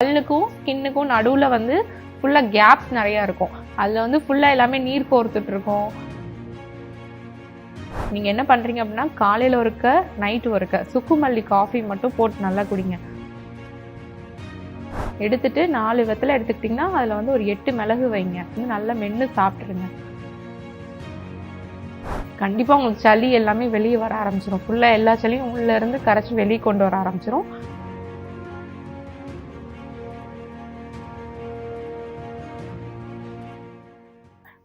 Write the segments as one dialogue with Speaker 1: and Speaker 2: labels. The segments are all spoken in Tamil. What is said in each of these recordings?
Speaker 1: பல்லுக்கும் ஸ்கின்னுக்கும் நடுவில் வந்து ஃபுல்லாக கேப்ஸ் நிறையா இருக்கும். அதில் வந்து ஃபுல்லாக எல்லாமே நீர் கோர்த்துட்டு இருக்கும். நீங்கள் என்ன பண்ணுறீங்க அப்படின்னா காலையில் ஒருக்க நைட்டு ஒருக்க சுக்குமல்லி காஃபி மட்டும் போட்டு நல்லா குடிங்க. எடுத்துட்டு நாலு விதத்தில் எடுத்துக்கிட்டிங்கன்னா அதில் வந்து ஒரு எட்டு மிளகு வைங்க. வந்து நல்லா மென்று சாப்பிட்ருங்க கண்டிப்பாக உங்களுக்கு சளி எல்லாமே வெளியே வர ஆரம்பிச்சிடும் ஃபுல்லாக எல்லா சளியும் உள்ளே இருந்து கரைச்சி வெளியே கொண்டு வர ஆரம்பிச்சிடும்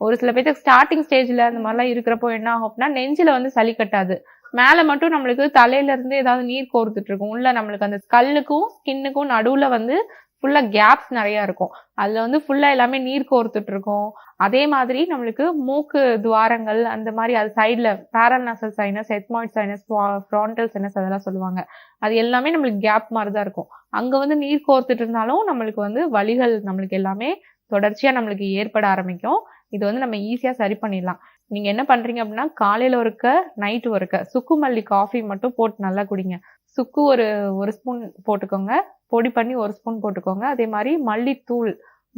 Speaker 1: ஒரு சில பேருக்கு ஸ்டார்டிங் ஸ்டேஜ்ல அந்த மாதிரிலாம் இருக்கிறப்போ என்ன ஆகும் அப்படின்னா நெஞ்சில வந்து சளி கட்டாது. மேல மட்டும் நம்மளுக்கு தலையில இருந்து ஏதாவது நீர் கோர்த்துட்டு இருக்கும். உள்ள நம்மளுக்கு அந்த ஸ்கல்லுக்கும் ஸ்கின்னுக்கும் நடுவுல வந்து ஃபுல்லா கேப்ஸ் நிறைய இருக்கும். அதுல வந்து ஃபுல்லா எல்லாமே நீர் கோர்த்துட்டு இருக்கும். அதே மாதிரி நம்மளுக்கு மூக்கு துவாரங்கள் அந்த மாதிரி அது சைட்ல paranasal sinus ethmoid sinus frontal sinus அதெல்லாம் சொல்லுவாங்க. அது எல்லாமே நம்மளுக்கு கேப் மாதிரி தான் இருக்கும். அங்க வந்து நீர் கோர்த்துட்டு இருந்தாலும் நம்மளுக்கு வந்து வழிகள் நம்மளுக்கு எல்லாமே தொடர்ச்சியா நம்மளுக்கு ஏற்பட ஆரம்பிக்கும். இது வந்து நம்ம ஈஸியாக சரி பண்ணிடலாம். நீங்கள் என்ன பண்ணுறீங்க அப்படின்னா காலையில் ஒருக்க நைட்டு ஒருக்க சுக்கு மல்லி காஃபி மட்டும் போட்டு நல்லா குடிங்க. சுக்கு ஒரு ஒரு ஸ்பூன் போட்டுக்கோங்க. பொடி பண்ணி ஒரு ஸ்பூன் போட்டுக்கோங்க. அதே மாதிரி மல்லித்தூள்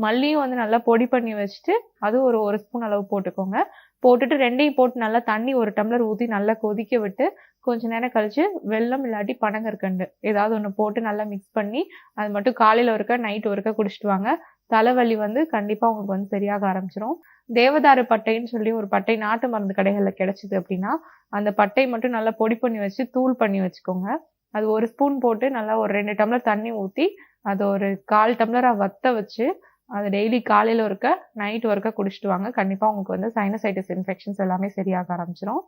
Speaker 1: மல்லியும் வந்து நல்லா பொடி பண்ணி வச்சுட்டு அது ஒரு ஒரு ஸ்பூன் அளவு போட்டுக்கோங்க. போட்டுட்டு ரெண்டையும் போட்டு நல்லா தண்ணி ஒரு டம்ளர் ஊற்றி நல்லா கொதிக்க விட்டு கொஞ்ச நேரம் கழிச்சு வெல்லம் இல்லாட்டி பனங்கற்கண்டு ஏதாவது ஒன்று போட்டு நல்லா மிக்ஸ் பண்ணி அது மட்டும் காலையில் ஒருக்க நைட் ஒருக்க குடிச்சிட்டு வாங்க. தலைவலி வந்து கண்டிப்பாக உங்களுக்கு வந்து சரியாக ஆரம்பிச்சிடும் தேவதாரு பட்டைன்னு சொல்லி ஒரு பட்டை நாட்டு மருந்து கடைகளில் கிடைச்சிது அப்படின்னா அந்த பட்டை மட்டும் நல்லா பொடி பண்ணி வச்சு தூள் பண்ணி வச்சுக்கோங்க. அது ஒரு ஸ்பூன் போட்டு நல்லா ஒரு ரெண்டு டம்ளர் தண்ணி ஊற்றி அது ஒரு கால் டம்ளராக வத்த வச்சு அது டெய்லி காலையில் ஒருக்க நைட் ஒருக்க குடிச்சிட்டு வாங்க. கண்டிப்பாக உங்களுக்கு வந்து சைனசைட்டிஸ் இன்ஃபெக்ஷன்ஸ் எல்லாமே சரியாக ஆரம்பிச்சிடும்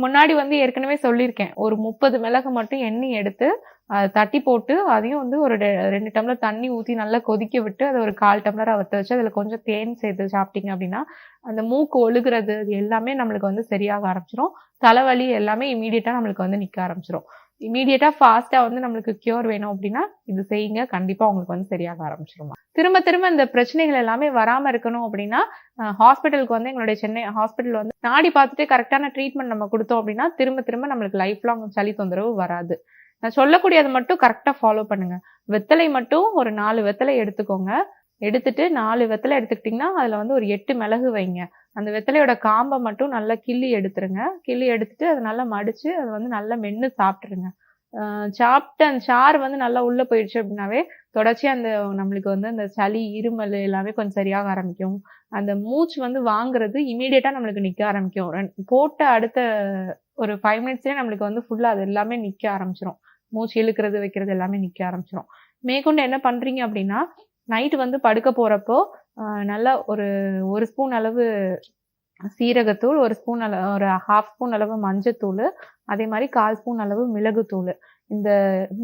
Speaker 1: முன்னாடி வந்து ஏற்கனவே சொல்லியிருக்கேன். ஒரு முப்பது மிளகு மட்டும் எண்ணெய் எடுத்து அதை தட்டி போட்டு அதையும் வந்து ஒரு ரெ- ரெண்டு டம்ளர் தண்ணி ஊற்றி நல்லா கொதிக்க விட்டு அதை ஒரு கால் டம்ளர் வத்த வச்சு அதில் கொஞ்சம் தேன் சேர்த்து சாப்பிட்டீங்க அப்படின்னா அந்த மூக்கு ஒழுகுறது அது எல்லாமே நம்மளுக்கு வந்து சரியாக ஆரம்பிச்சிடும் தலைவலி எல்லாமே இமீடியட்டாக நம்மளுக்கு வந்து நிற்க ஆரம்பிச்சிடும் இமீடியட்டா ஃபாஸ்ட்டாக வந்து நம்மளுக்கு கியூர் வேணும் அப்படின்னா இது செய்யுங்க. கண்டிப்பாக உங்களுக்கு வந்து சரியாக ஆரம்பிச்சிருமா. திரும்ப திரும்ப இந்த பிரச்சனைகள் எல்லாமே வராமல் இருக்கணும் அப்படின்னா ஹாஸ்பிட்டலுக்கு வந்து எங்களுடைய சென்னை ஹாஸ்பிட்டல் வந்து நாடி பார்த்துட்டு கரெக்டான ட்ரீட்மெண்ட் நம்ம கொடுத்தோம் அப்படின்னா திரும்ப திரும்ப நம்மளுக்கு லைஃப் லாங் சளி தொந்தரவு வராது. நான் சொல்லக்கூடியதை மட்டும் கரெக்டாக ஃபாலோ பண்ணுங்க. வெத்தலை மட்டும் ஒரு நாலு வெத்தலை எடுத்துக்கோங்க. எடுத்துட்டு நாலு வெத்தலை எடுத்துக்கிட்டிங்கன்னா அதில் வந்து ஒரு எட்டு மிளகு வைங்க. அந்த வெத்தலையோட காம்பை மட்டும் நல்லா கிள்ளி எடுத்துருங்க. கிள்ளி எடுத்துட்டு அதை நல்லா மடித்து அதை வந்து நல்லா மென்று சாப்பிட்ருங்க சாப்பிட்டு அந்த சாறு வந்து நல்லா உள்ளே போயிடுச்சு அப்படின்னாவே தொடர்ச்சியாக அந்த நம்மளுக்கு வந்து அந்த சளி இருமல் எல்லாமே கொஞ்சம் சரியாக ஆரம்பிக்கும். அந்த மூச்சு வந்து வாங்குறது இமீடியட்டாக நம்மளுக்கு நிற்க ஆரம்பிக்கும். போட்ட அடுத்த ஒரு ஃபைவ் மினிட்ஸ்லேயே நம்மளுக்கு வந்து ஃபுல்லாக அது எல்லாமே நிற்க ஆரம்பிச்சிரும். மூச்சு இழுக்கிறது வைக்கிறது எல்லாமே நிற்க ஆரம்பிச்சிரும். மேற்கொண்டு என்ன பண்ணுறீங்க அப்படின்னா நைட்டு வந்து படுக்க போறப்போ நல்லா ஒரு ஒரு ஸ்பூன் அளவு சீரகத்தூள் ஒரு ஸ்பூன் அளவு ஒரு ஹாஃப் ஸ்பூன் அளவு மஞ்சத்தூள் அதே மாதிரி கால் ஸ்பூன் அளவு மிளகுத்தூள். இந்த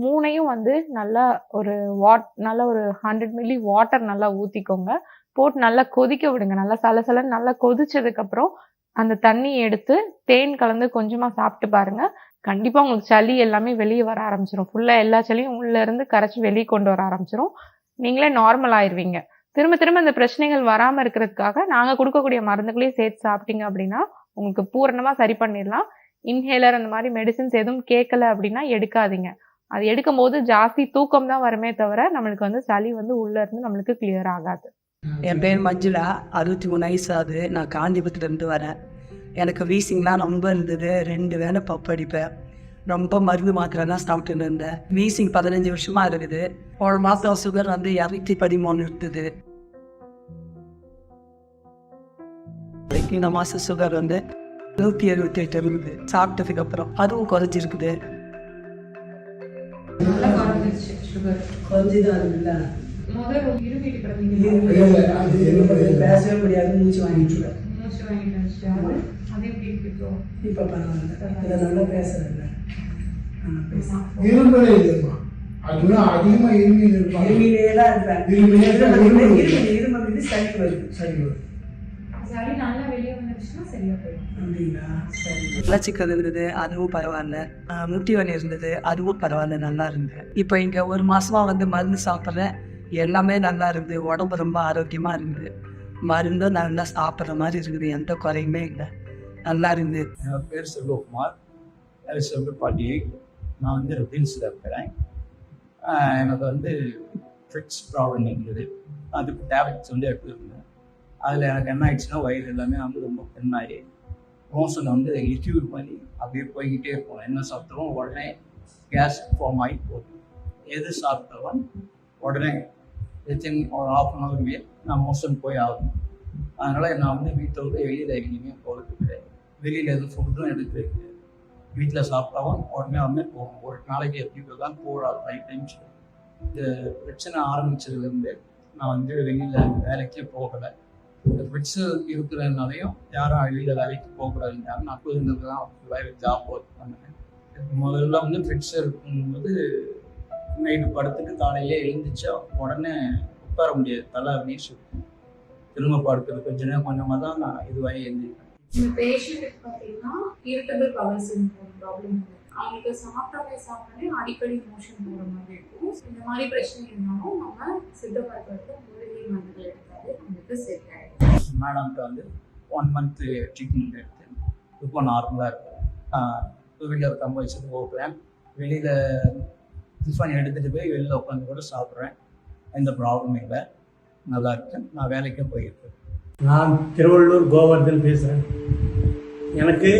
Speaker 1: மூணையும் வந்து நல்லா ஒரு வாட் நல்லா ஒரு ஹண்ட்ரட் மில்லி வாட்டர் நல்லா ஊற்றிக்கோங்க போட்டு நல்லா கொதிக்க விடுங்க. நல்லா சலசலன்னு நல்லா கொதிச்சதுக்கப்புறம் அந்த தண்ணி எடுத்து தேன் கலந்து கொஞ்சமாக சாப்பிட்டு பாருங்க. கண்டிப்பாக உங்களுக்கு சளி எல்லாமே வெளியே வர ஆரம்பிச்சிடும் ஃபுல்லாக எல்லா சளியும் உள்ளேருந்து கரைச்சி வெளியே கொண்டு வர ஆரம்பிச்சிடும் நீங்களே நார்மல் ஆயிடுவீங்க திரும்ப திரும்ப இந்த பிரச்சனைகள் வராமல் இருக்கிறதுக்காக நாங்கள் கொடுக்கக்கூடிய மருந்துகளையும் சேர்த்து சாப்பிட்டீங்க அப்படின்னா உங்களுக்கு பூரணமாக சரி பண்ணிடலாம். இன்ஹேலர் அந்த மாதிரி மெடிசின்ஸ் எதுவும் கேட்கல அப்படின்னா எடுக்காதீங்க. அது எடுக்கும் போது ஜாஸ்தி தூக்கம் தான் வருமே தவிர நம்மளுக்கு வந்து சளி வந்து உள்ள இருந்து நம்மளுக்கு கிளியர் ஆகாது.
Speaker 2: என் பேர் மஞ்சுளா. அறுபத்தி மூணு வயசு ஆகுது. நான் காஞ்சிபுரத்துலேருந்து வரேன். எனக்கு வீசிங்லாம் ரொம்ப இருந்தது. ரெண்டு வேளை பப்படிப்பேன் ரொம்ப மருந்து மாத்திரை தான் சாப்பிட்டுன்னு இருந்தேன். வீசிங் பதினஞ்சு வருஷமா இருக்குது. ஒரு மாதம் சுகர் வந்து இரநூத்தி பதிமூணு இருந்தது. இந்த மாதம் சுகர் வந்து நூற்றி எழுபத்தி எட்டு இருக்குது சாப்பிட்டதுக்கு அப்புறம் அதுவும் குறைஞ்சிருக்குது. பேசவே முடியாது மூச்சு வாங்கிட்டு இப்போ பரவாயில்ல. இதை நல்லா
Speaker 3: இரும்பலே அதுதான் அதிகமா இருமி இருப்பாங்க
Speaker 2: இருமிலே தான் இருப்பேன்.
Speaker 3: இருமிலே தான்
Speaker 2: இருமல் வந்து சளி வருது.
Speaker 1: சளி நல்லா வெளியே வந்துருச்சுன்னா சரியா போயிடும்.
Speaker 2: அப்படிங்களா? சரி. மலச்சிக்கல் இருந்தது அதுவும் பரவாயில்ல. முட்டி வலி இருந்தது அதுவும் பரவாயில்ல நல்லா இருந்தது. இப்போ இங்கே ஒரு மாசமா வந்து மருந்து சாப்பிட்றேன். எல்லாமே நல்லா இருக்குது. உடம்பு ரொம்ப ஆரோக்கியமா இருக்குது. மருந்தும் நல்லா சாப்பிட்ற மாதிரி இருக்குது. எந்த குறையுமே இல்லை. நல்லா இருந்தேன்
Speaker 4: என் பேர் செல்வகுமார். செல்வ செல்வப்பாட்டி நான் வந்து ரில்ஸில் இருக்கிறேன். எனக்கு வந்து ஃபிட்ஸ் ப்ராப்ளம் இருந்தது அதுக்கு டேப்லெட்ஸ் வந்து எடுத்துருந்தேன் அதில் எனக்கு என்ன ஆயிடுச்சுன்னா வயிறு எல்லாமே வந்து ரொம்ப பெண்ணாகி மோஷனை வந்து லிக்யூட் பண்ணி அப்படியே போய்கிட்டே இருக்கும் என்ன சாப்பிட்டாலும் உடனே கேஸ் ஃபார்ம் ஆகி போகுது. எது சாப்பிட்டாலும் உடனே வித்தின் ஒரு ஆஃப் அன் ஹவர்லேயே நான் மோஷன் போய் ஆகணும். அதனால் நான் வந்து வீட்டை விட்டு வெளியில் எங்கேயுமே போகிறது கிடையாது. வெளியில் எதுவும் ஃபுட்டும் எடுக்கிறது வீட்டில் சாப்பிட்டாவும் உடனே வந்து போகும். ஒரு நாளைக்கு எப்படி தான் போடாது ஃபைவ் டைம்ஸ் இந்த பிரச்சனை ஆரம்பிச்சதுலேருந்து நான் வந்து வெளியில் வேலைக்கே போகலை. இந்த பிரச்சனை இருக்கிறதுனாலையும் யாரும் வெளியில் வேலைக்கு போகக்கூடாதுன்றாங்க நான் புதுங்கிறது தான் வேலை ஜாப் ஒர்க் பண்ணேன். முதல்ல வந்து ஃபிட்ஸ் இருக்கும்போது நைட்டு படுத்துட்டு காலையிலே எழுந்திரிச்சா உடனே உட்கார முடியாது. தலை அப்படின்னு சொல்லி திரும்ப படுக்கிறது கொஞ்ச நேரம் கொஞ்சமாக தான் நான் இதுவாகி எழுந்திருக்கேன்
Speaker 5: இந்த பேஷண்ட்டுக்கு பார்த்தீங்கன்னா இரிட்டபிள் பவர் சிண்ட்ரோம் ப்ராப்ளம் அவங்களுக்கு சாப்பிட்டாலே சாப்பிட்டாலே அடிக்கடி மோஷன் போகிற மாதிரி இருக்கும். இந்த மாதிரி பிரச்சனை இருந்தாலும் நம்ம சித்த பார்க்கறது மூலிகை மருந்துகள் எடுத்தாலே நம்மளுக்கு சரியாயிடும்
Speaker 4: மேடம்கிட்ட வந்து ஒன் மந்த் ட்ரீட்மெண்ட் எடுத்து இப்போ நார்மலாக இருக்கும். டூ வீலர் கம்ப வச்சுட்டு போகிறேன். வெளியில் டிஃபன் எடுத்துகிட்டு போய் வெளியில் உட்காந்து கூட சாப்பிட்றேன். எந்த ப்ராப்ளமும் இல்லை. நல்லா இருக்கேன். நான் வேலைக்கும் போயிருக்கேன்
Speaker 6: நான் திருவள்ளூர் கோவர்தன் பேசுகிறேன் எனக்கு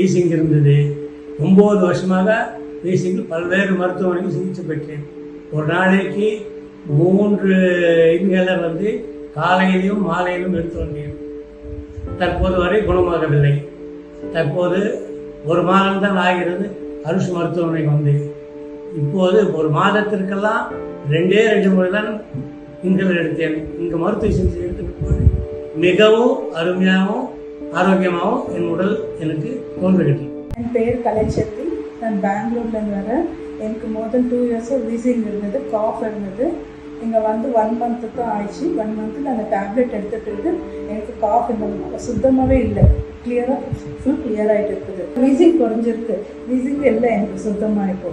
Speaker 6: ஈசிங் இருந்தது. ஒம்பது வருஷமாக ஈசிங்கில் பல்வேறு மருத்துவமனையில் சிகிச்சை பெற்றேன். ஒரு நாளைக்கு மூன்று இன்ஹேலர் வந்து காலையிலும் மாலையிலும் எடுத்து வந்தேன். தற்போது வரை குணமாகவில்லை. தற்போது ஒரு மாதம்தான் ஆகிறது. அருஷ் மருத்துவமனை வந்து இப்போது ஒரு மாதத்திற்கெல்லாம் ரெண்டே ரெண்டு முறை தான் இன்ஹேலர் எடுத்தேன். இங்கே மருத்துவ சிகிச்சை எடுத்துட்டு போய் மிகவும் அருமையாகவும் ஆரோக்கியமாகவும் என் உடல் எனக்கு தோன்றுகிறது.
Speaker 7: என் பேர் கலைச்செல்வி. நான் பெங்களூர்லேருந்து வரேன். எனக்கு முதல் டூ இயர்ஸாக வீசிங் இருந்தது காஃப் இருந்தது. இங்கே வந்து ஒன் மந்த்து தான் ஆயிடுச்சு. ஒன் மந்த்தில் அந்த டேப்லெட் எடுத்துகிட்டு இருக்குது எனக்கு காஃப் இந்த சுத்தமாகவே இல்லை. கிளியராக ஃபுல் கிளியர் ஆகிட்டு இருக்குது. வீசிங் குறைஞ்சிருக்கு. வீசிங் இல்லை எனக்கு சுத்தமாக இப்போ